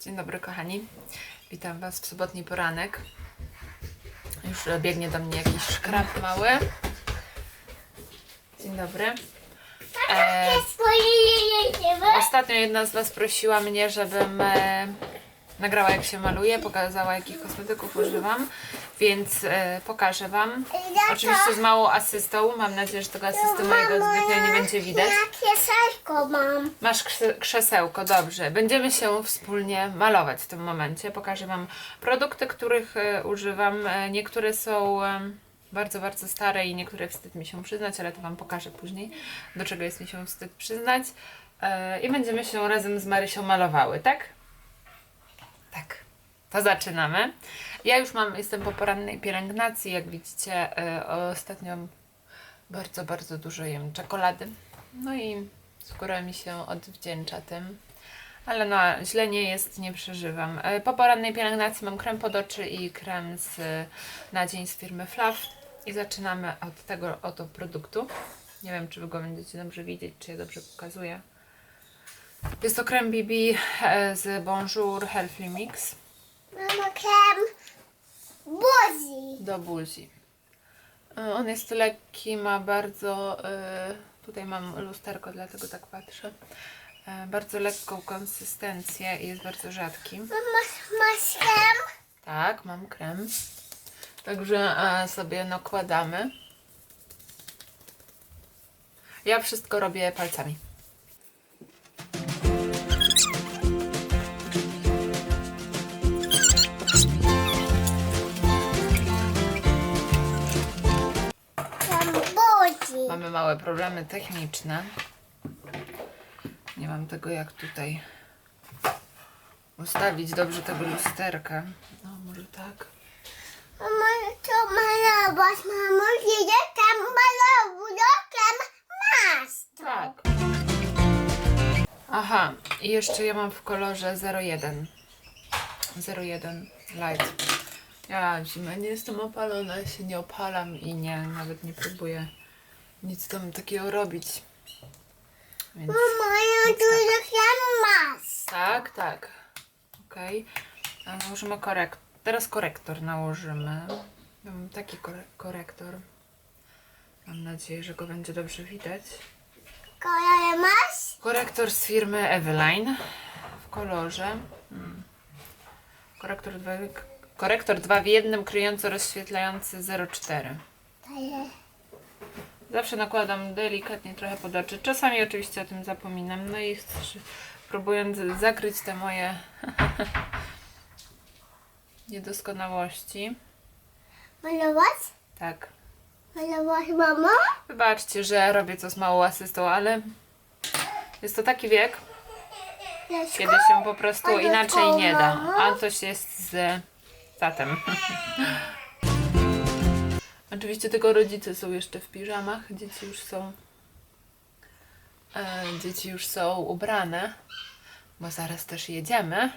Dzień dobry kochani. Witam Was w sobotni poranek. Już biegnie do mnie jakiś szkrab mały. Dzień dobry. E, ostatnio jedna z Was prosiła mnie, żebym e, nagrała jak się maluje, pokazała jakich kosmetyków używam, więc e, pokażę Wam. Oczywiście z małą asystą. Mam nadzieję, że tego asysty mojego zwykle nie będzie widać. Jakie sajko mam? Masz krze- krzesełko, dobrze. Będziemy się wspólnie malować w tym momencie. Pokażę Wam produkty, których e, używam. E, niektóre są e, bardzo, bardzo stare i niektóre wstyd mi się przyznać, ale to Wam pokażę później, do czego jest mi się wstyd przyznać. E, I będziemy się razem z Marysią malowały, tak? Tak. To zaczynamy. Ja już mam, jestem po porannej pielęgnacji. Jak widzicie, e, ostatnio bardzo, bardzo dużo jem czekolady. No i skóra mi się odwdzięcza tym. Ale no, źle nie jest, nie przeżywam. E, Po porannej pielęgnacji mam krem pod oczy i krem z, na dzień z firmy Flav. I zaczynamy od tego oto produktu. Nie wiem, czy Wy go będziecie dobrze widzieć, czy ja dobrze pokazuję. Jest to krem BB e, z Bonjour Healthy Mix Mama krem buzi. do buzi. E, On jest lekki, ma bardzo. e, Tutaj mam lusterko, dlatego tak patrzę. Bardzo lekką konsystencję i jest bardzo rzadki. Mama masz krem? Tak, mam krem. Także sobie nakładamy. Ja wszystko robię palcami. Mamy małe problemy techniczne. Nie mam tego jak tutaj ustawić dobrze tego lusterka. No może tak. Mama to malować. Mama idzie tam masz. Tak. Aha, i jeszcze ja mam w kolorze 01. 01 light. Ja w zimę nie jestem opalona, się nie opalam i nie, nawet nie próbuję nic tam takiego robić. Więc Mama ja dużo krem masz. tak, tak. Okej. A Nałożymy korektor. Teraz korektor nałożymy. Mam taki kore- korektor. Mam nadzieję, że go będzie dobrze widać. Kolor masz? Korektor z firmy Eveline w kolorze. Hmm. Korektor 2, korektor 2 w jednym, kryjąco rozświetlający 04. Zawsze nakładam delikatnie trochę pod oczy. Czasami oczywiście o tym zapominam. No i próbując zakryć te moje niedoskonałości. Malować? Tak. Malować mama? Wybaczcie, że robię to z małą asystą, ale jest to taki wiek, kiedy się po prostu inaczej nie da. mama? Antoś jest z tatem. Oczywiście tylko rodzice są jeszcze w piżamach, dzieci już są e, dzieci już są ubrane, bo zaraz też jedziemy.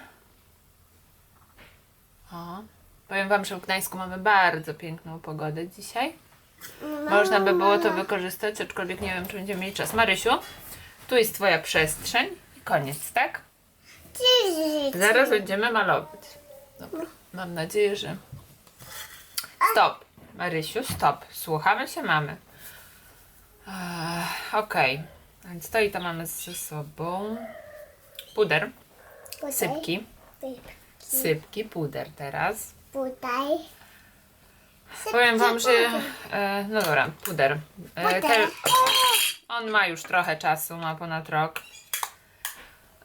O, powiem Wam, że w Gdańsku mamy bardzo piękną pogodę dzisiaj. Można by było to wykorzystać, aczkolwiek nie wiem, czy będziemy mieli czas. Marysiu, tu jest Twoja przestrzeń i koniec, tak? Zaraz będziemy malować. Dobra, mam nadzieję, że... Stop, Marysiu, stop. Słuchamy się mamy. Ech, Okej, więc to i to mamy ze sobą. Puder, sypki, sypki, puder teraz. Tutaj. Powiem Wam, że... E, no dobra, puder. E, te, on ma już trochę czasu, ma ponad rok.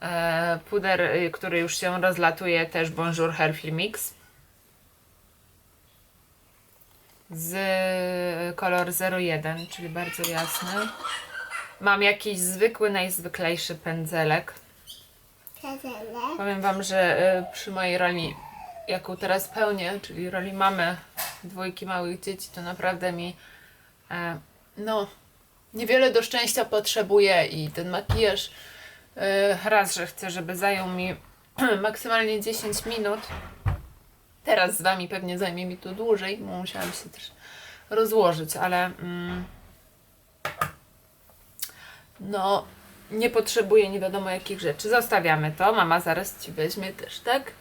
E, puder, y, który już się rozlatuje, też Bonjour Hairfil Mix. Z y, kolor 01, czyli bardzo jasny. Mam jakiś zwykły, najzwyklejszy pędzelek. Powiem Wam, że y, przy mojej roli, jaką teraz pełnię, czyli roli mamy dwójki małych dzieci, to naprawdę mi e, no, niewiele do szczęścia potrzebuję i ten makijaż e, raz, że chcę, żeby zajął mi maksymalnie 10 minut. Teraz z Wami pewnie zajmie mi to dłużej, bo musiałam się też rozłożyć, ale mm, no nie potrzebuje nie wiadomo jakich rzeczy. Zostawiamy to. Mama zaraz ci weźmie też, tak?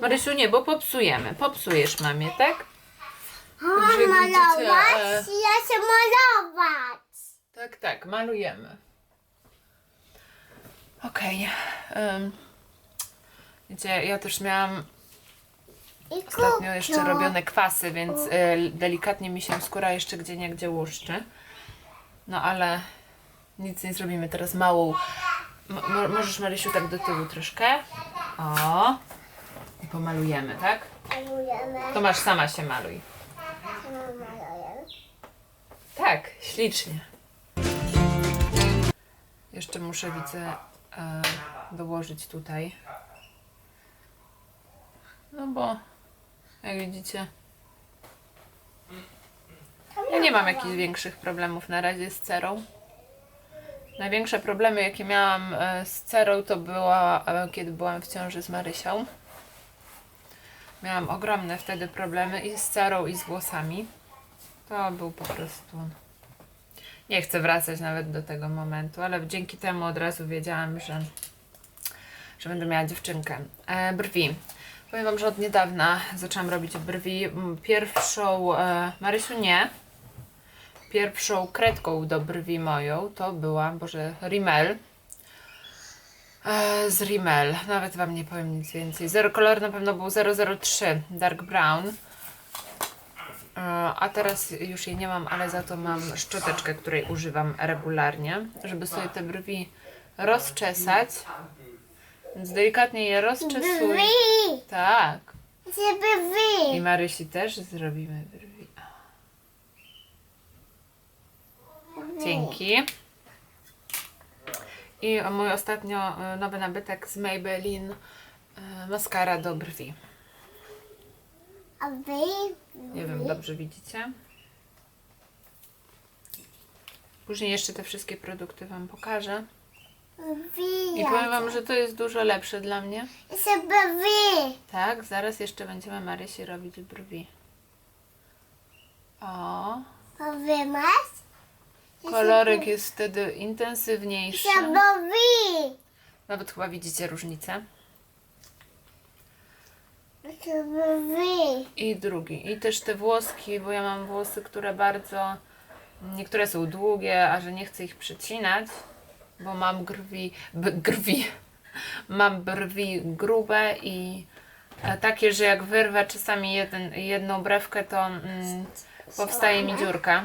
Marysiu, nie, bo popsujemy. Popsujesz mamie, tak? Widzicie, malować? e, Ja chcę malować. Tak, tak, malujemy. Okej. em, wiecie, ja też miałam I ostatnio jeszcze robione kwasy, więc e, delikatnie mi się skóra jeszcze gdzie niegdzie łuszczy. No ale nic nie zrobimy. Teraz małą. Mo- mo- możesz Marysiu tak do tyłu troszkę. O. I pomalujemy, tak? Malujemy. To masz sama się maluj. Sama. Tak, ślicznie. Jeszcze muszę, widzę, e, dołożyć tutaj. No bo, jak widzicie, ja nie mam jakichś większych problemów na razie z cerą. Największe problemy, jakie miałam e, z cerą, to była, e, kiedy byłam w ciąży z Marysią. Miałam ogromne wtedy problemy i z cerą, i z włosami. To był po prostu. Nie chcę wracać nawet do tego momentu, ale dzięki temu od razu wiedziałam, że, że będę miała dziewczynkę. E, brwi. Powiem Wam, że od niedawna zaczęłam robić brwi. M, Pierwszą, e, Marysiu nie, pierwszą kredką do brwi moją to była, Boże, Rimmel. E, z Rimmel. Nawet Wam nie powiem nic więcej. Zero kolor na pewno był 003 Dark Brown. E, A teraz już jej nie mam, ale za to mam szczoteczkę, której używam regularnie, żeby sobie te brwi rozczesać. Więc delikatnie je rozczesuję. Brwi. Tak. Żeby I wy. Marysi też zrobimy brwi. Dzięki. I mój ostatnio e, nowy nabytek z Maybelline e, maskara do brwi. A wy? Nie wiem, dobrze widzicie? Później jeszcze te wszystkie produkty Wam pokażę. I powiem Wam, że to jest dużo lepsze dla mnie. Żeby wy. Tak, zaraz jeszcze będziemy Marysi robić brwi. O, A wy masz? kolorek jest wtedy intensywniejszy. Żeby wy. Nawet chyba widzicie różnicę. I drugi. I też te włoski, bo ja mam włosy, które bardzo. Niektóre są długie, a że nie chcę ich przycinać, bo mam grwi. B, grwi. Mam brwi grube i e, takie, że jak wyrwę czasami jeden, jedną brewkę, to mm, powstaje mi dziurka.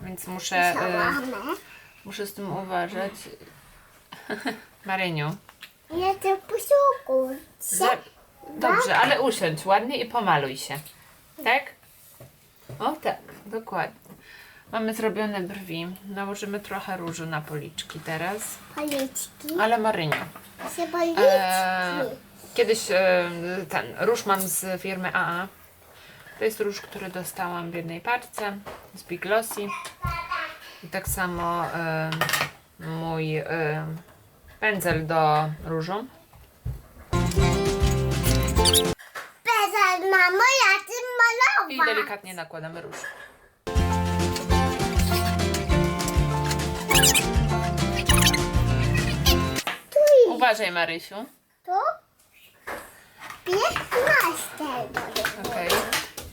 Więc muszę, Sałamę. muszę z tym uważać. Maryniu. Ja to. Za... Dobrze, ale usiądź ładnie i pomaluj się. Tak? O tak, dokładnie. Mamy zrobione brwi. Nałożymy trochę różu na policzki teraz. Policzki. Ale Maryniu. Się policzki. E, kiedyś e, ten róż mam z firmy AA. To jest róż, który dostałam w jednej paczce z Big Glossy. I tak samo e, mój e, pędzel do różu. Prezent mamo, ja chcę I malować. delikatnie nakładamy róż. Tu Uważaj Marysiu. Tu? Piętnaście. Okej.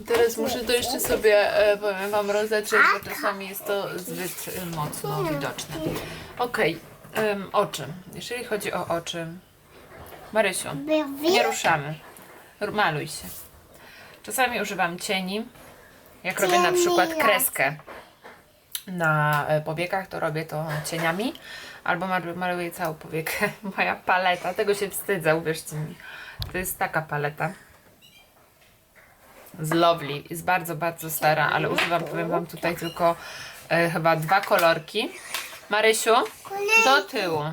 I Teraz muszę to jeszcze sobie, e, powiem Wam, rozetrzeć, bo czasami jest to zbyt e, mocno widoczne. Okej, em, oczy. Jeżeli chodzi o oczy, Marysiu, nie ruszamy. R- Maluj się. Czasami używam cieni. Jak robię na Cieni, przykład kreskę na e, powiekach, to robię to cieniami. Albo maluję całą powiekę. Moja paleta, tego się wstydzę, uwierzcie mi. To jest taka paleta. Z Lovely. Jest bardzo, bardzo stara, ale używam, powiem Wam tutaj tylko e, chyba dwa kolorki. Marysiu, do tyłu.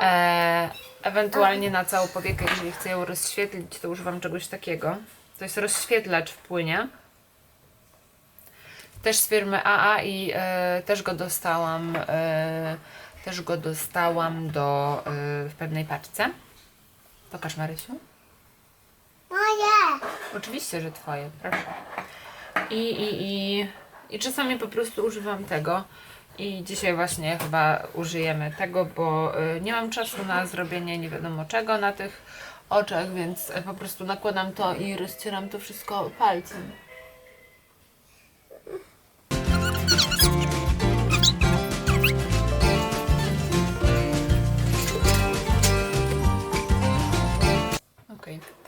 E, ewentualnie na całą powiekę, jeżeli chcę ją rozświetlić, to używam czegoś takiego. To jest rozświetlacz w płynie. Też z firmy AA i e, też go dostałam. E, też go dostałam do, e, w pewnej paczce. Pokaż Marysiu. Moje. Oczywiście, że twoje, proszę. I, i, i I czasami po prostu używam tego. I dzisiaj właśnie chyba użyjemy tego, bo y, nie mam czasu na zrobienie nie wiadomo czego na tych oczach, więc po prostu nakładam to i rozcieram to wszystko palcem.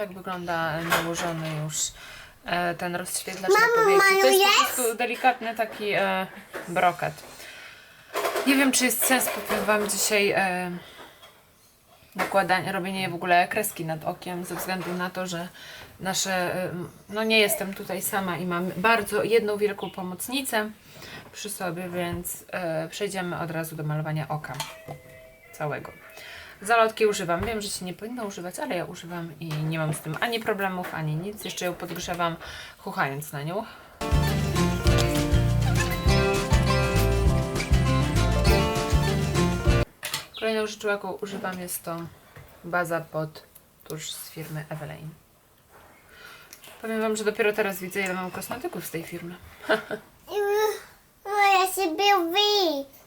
Tak wygląda nałożony już e, ten rozświetlacz na powieki. To jest po prostu delikatny taki e, brokat. Nie wiem, czy jest sens, powiem Wam dzisiaj e, nakładanie, robienie w ogóle kreski nad okiem, ze względu na to, że nasze, e, no nie jestem tutaj sama i mam bardzo jedną wielką pomocnicę przy sobie, więc e, przejdziemy od razu do malowania oka całego. Zalotki używam. Wiem, że się nie powinno używać, ale ja używam i nie mam z tym ani problemów, ani nic. Jeszcze ją podgrzewam, chuchając na nią. Kolejną rzeczą, jaką używam, jest to baza pod tusz z firmy Eveline. Powiem Wam, że dopiero teraz widzę, ile mam kosmetyków z tej firmy. Moja się wyjść.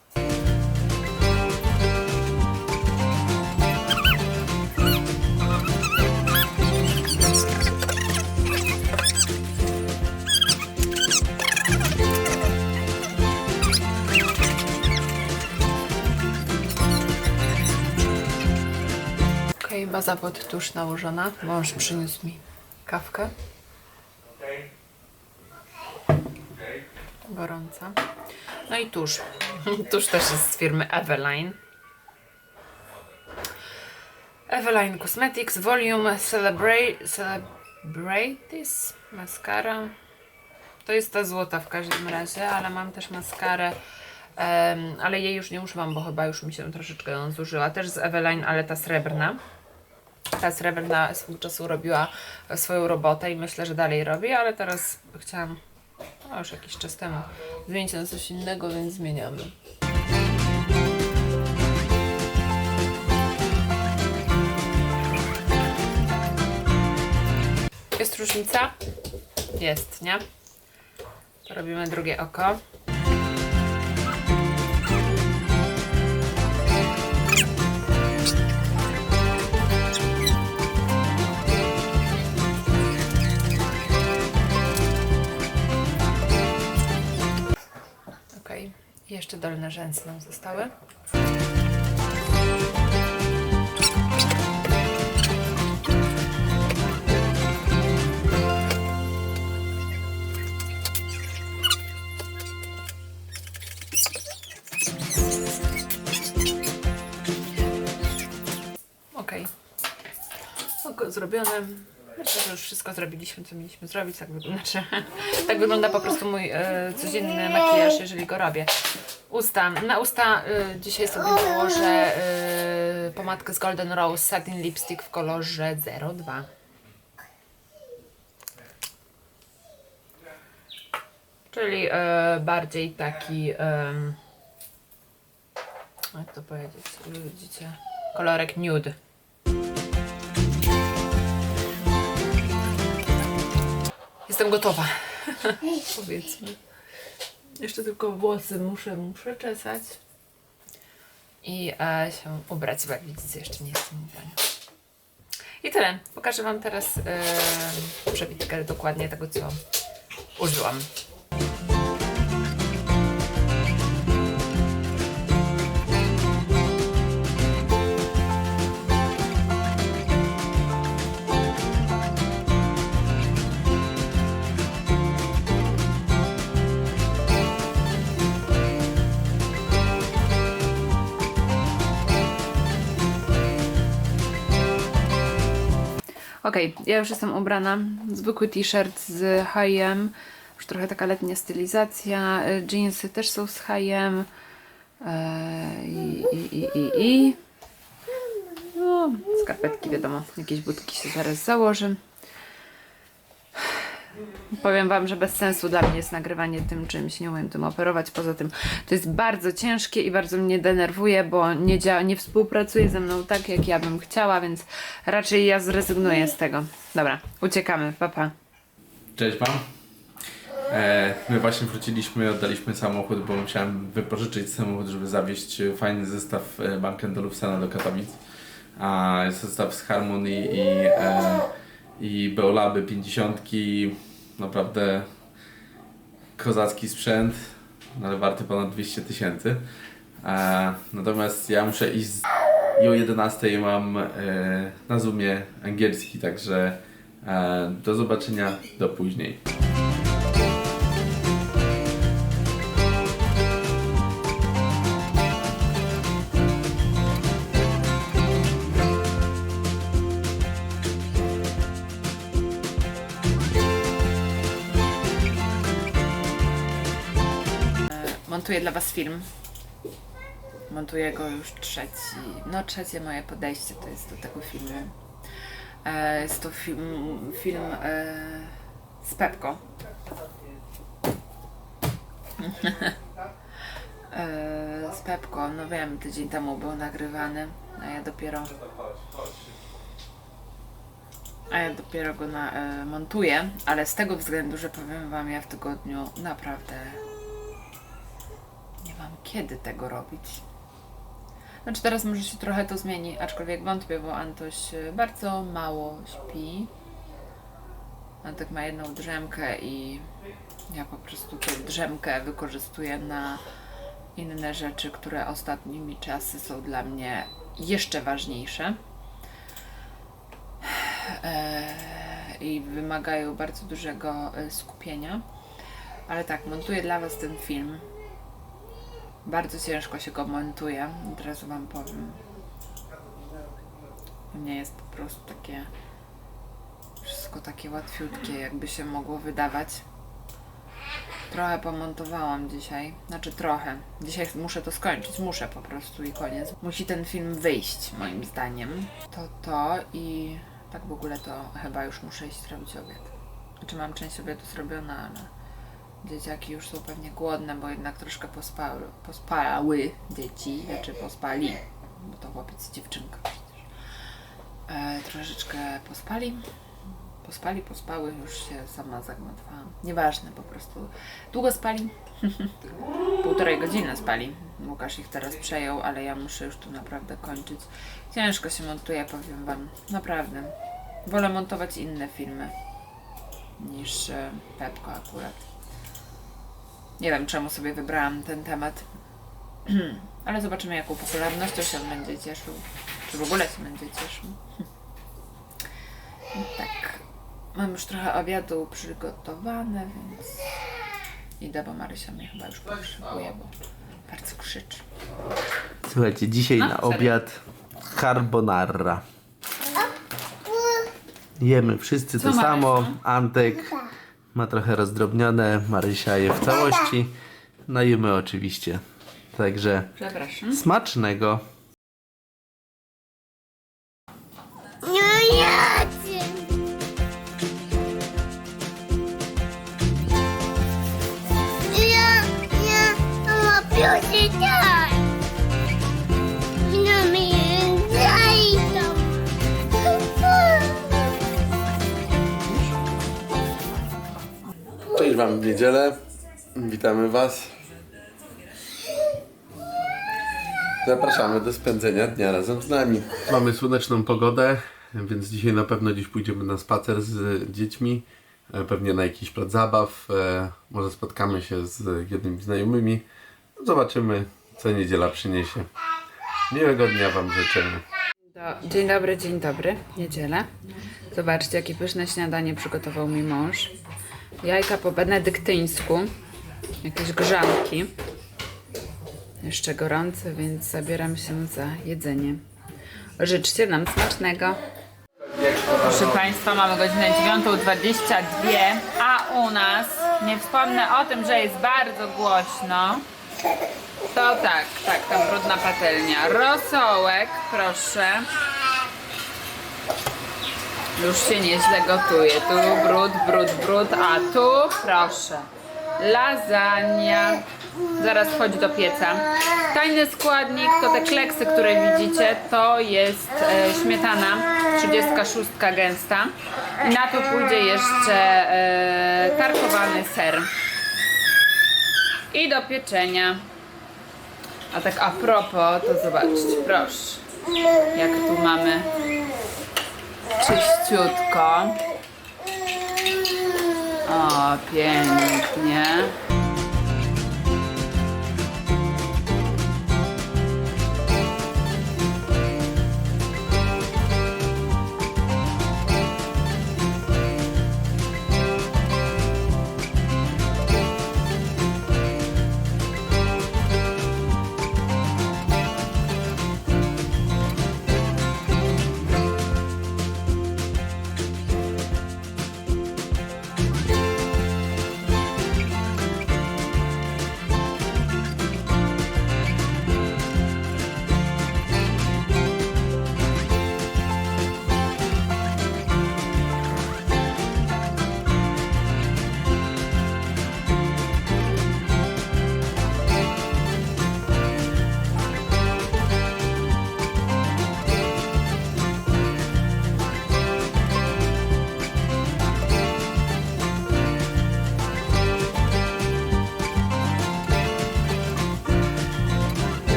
Okej, baza pod tusz nałożona. Mąż przyniósł mi kawkę. Gorąca. No i tusz. Tusz też jest z firmy Eveline. Eveline Cosmetics Volume Celebrate Celebratis Mascara. To jest ta złota w każdym razie, ale mam też maskarę, em, ale jej już nie używam, bo chyba już mi się troszeczkę ją zużyła. Też z Eveline, ale ta srebrna. Ta srebrna swego czasu robiła swoją robotę i myślę, że dalej robi, ale teraz chciałam, no już jakiś czas temu, zmienić na coś innego, więc zmieniamy. Jest różnica? Jest, nie? Robimy drugie oko. Jeszcze dolne rzęsy nam zostały. Zrobione. Myślę, że już wszystko zrobiliśmy, co mieliśmy zrobić. Tak, znaczy, tak wygląda po prostu mój e, codzienny makijaż, jeżeli go robię. Usta. Na usta e, dzisiaj sobie nałożę e, pomadkę z Golden Rose Satin Lipstick w kolorze 02. Czyli e, bardziej taki, em, jak to powiedzieć, widzicie, kolorek nude. Jestem gotowa. Powiedzmy. Jeszcze tylko włosy muszę mu przeczesać. I e, się ubrać, bo jak widzicie, jeszcze nie jestem ubrana. I tyle. Pokażę Wam teraz e, przebitkę dokładnie tego, co użyłam. Okej, ja już jestem ubrana. Zwykły t-shirt z H&M. Już trochę taka letnia stylizacja. Y, Jeansy też są z H&M. Eee, I, i, i, i, i. No, skarpetki wiadomo. Jakieś butki się zaraz założę. Powiem Wam, że bez sensu dla mnie jest nagrywanie tym czymś, nie umiem tym operować. Poza tym to jest bardzo ciężkie i bardzo mnie denerwuje, bo nie, działa, nie współpracuje ze mną tak, jak ja bym chciała, więc raczej ja zrezygnuję z tego. Dobra, uciekamy, papa. Cześć Wam. E, my właśnie wróciliśmy, oddaliśmy samochód, bo musiałem wypożyczyć samochód, żeby zawieźć fajny zestaw e, Bank Dolufsena do Katowic. A jest zestaw z Harmony i, e, i Beolaby 50. Naprawdę kozacki sprzęt, ale warty ponad 200 tysięcy. E, Natomiast ja muszę iść z... i o 11 mam e, na Zoomie angielski, także e, do zobaczenia, do później. Montuję dla Was film. Montuję go już trzeci, no trzecie moje podejście to jest do tego filmu. E, jest to film, film e, z Pepko. e, z Pepko, no wiem, tydzień temu był nagrywany, a ja dopiero a ja dopiero go na, e, montuję, ale z tego względu, że powiem Wam, ja w tygodniu naprawdę kiedy tego robić. Znaczy teraz może się trochę to zmieni, aczkolwiek wątpię, bo Antoś y, bardzo mało śpi. Antek ma jedną drzemkę i ja po prostu tę drzemkę wykorzystuję na inne rzeczy, które ostatnimi czasy są dla mnie jeszcze ważniejsze. Eee, I wymagają bardzo dużego y, skupienia. Ale tak, montuję dla Was ten film. Bardzo ciężko się go montuje, od razu Wam powiem. Nie jest po prostu takie wszystko takie łatwiutkie, jakby się mogło wydawać. Trochę pomontowałam dzisiaj, znaczy trochę. Dzisiaj muszę to skończyć, muszę po prostu i koniec. Musi ten film wyjść, moim zdaniem. To to i tak w ogóle to chyba już muszę iść zrobić obiad. Znaczy mam część obiadu zrobiona, ale Dzieciaki już są pewnie głodne, bo jednak troszkę pospały, pospały dzieci, znaczy pospali, bo to chłopiec i dziewczynka przecież. E, troszeczkę pospali, pospali, pospały, już się sama zagmatwałam. Nieważne, po prostu długo spali. Półtorej godziny spali. Łukasz ich teraz przejął, ale ja muszę już tu naprawdę kończyć. Ciężko się montuje, powiem Wam. Naprawdę. Wolę montować inne filmy niż e, Pepko akurat. Nie wiem, czemu sobie wybrałam ten temat. Ale zobaczymy, jaką popularnością się on będzie cieszył. Czy w ogóle się będzie cieszył. Tak. Mam już trochę obiadu przygotowane, więc idę, bo Marysia mnie chyba już potrzebuje, bo bardzo krzyczy. Słuchajcie, dzisiaj A, na serio? obiad carbonara. Jemy wszyscy Co to samo. Marysia? Antek ma trochę rozdrobnione, Marysia je w całości. No oczywiście. Także Przepraszam. smacznego. W niedzielę. Witamy Was. Zapraszamy do spędzenia dnia razem z nami. Mamy słoneczną pogodę, więc dzisiaj na pewno dziś pójdziemy na spacer z dziećmi. e, Pewnie na jakiś plac zabaw. e, Może spotkamy się z jednymi znajomymi. Zobaczymy, co niedziela przyniesie. Miłego dnia Wam życzymy. Dzień dobry, dzień dobry. Niedziela. Zobaczcie, jakie pyszne śniadanie przygotował mi mąż. Jajka po benedyktyńsku. Jakieś grzanki. Jeszcze gorące, więc zabieram się za jedzenie. Życzcie nam smacznego. Proszę Państwa, mamy godzinę 9.22, a u nas, nie wspomnę o tym, że jest bardzo głośno, to tak, tak, ta brudna patelnia. Rosołek, proszę. Już się nieźle gotuje. Tu brud, brud, brud, a tu proszę. Lasagna. Zaraz wchodzi do pieca. Tajny składnik to te kleksy, które widzicie. To jest e, śmietana 36 gęsta. I na to pójdzie jeszcze e, karkowany ser. I do pieczenia. A tak a propos, to zobaczcie, proszę. Jak tu mamy czyściutko. O, pięknie.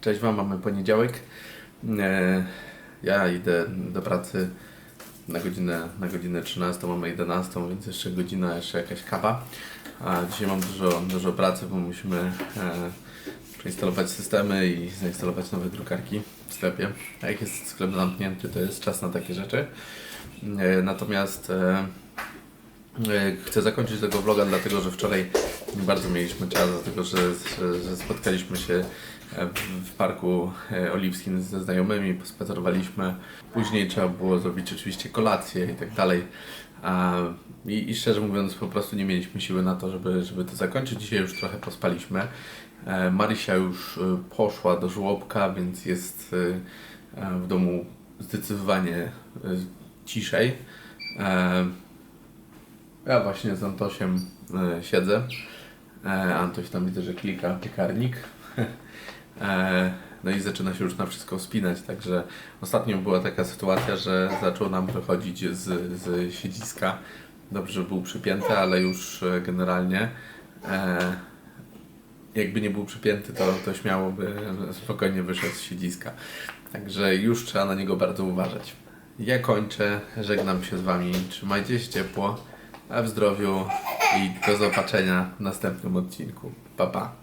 Cześć Wam, mamy poniedziałek. E, Ja idę do pracy na godzinę, na godzinę 13, mamy 11, więc jeszcze godzina, jeszcze jakaś kawa. A dzisiaj mam dużo, dużo pracy, bo musimy e, przeinstalować systemy i zainstalować nowe drukarki w sklepie. A jak jest sklep zamknięty, to jest czas na takie rzeczy. E, natomiast Chcę zakończyć tego vloga, dlatego że wczoraj nie bardzo mieliśmy czas, dlatego że, że, że spotkaliśmy się w, parku e, oliwskim ze znajomymi, pospacerowaliśmy. Później trzeba było zrobić oczywiście kolację i tak dalej. I, I szczerze mówiąc, po prostu nie mieliśmy siły na to, żeby, żeby to zakończyć. Dzisiaj już trochę pospaliśmy. E, Marysia już e, poszła do żłobka, więc jest w domu zdecydowanie ciszej. Ja właśnie z Antosiem siedzę. Antoś tam widzę, że klika piekarnik. e, no i zaczyna się już na wszystko wspinać, także ostatnio była taka sytuacja, że zaczął nam wychodzić z, z siedziska. Dobrze, że był przypięty, ale już e, generalnie e, jakby nie był przypięty, to, to śmiało by spokojnie wyszedł z siedziska. Także już trzeba na niego bardzo uważać. Ja kończę, żegnam się z Wami, trzymajcie się ciepło, a w zdrowiu i do zobaczenia w następnym odcinku. Pa, pa.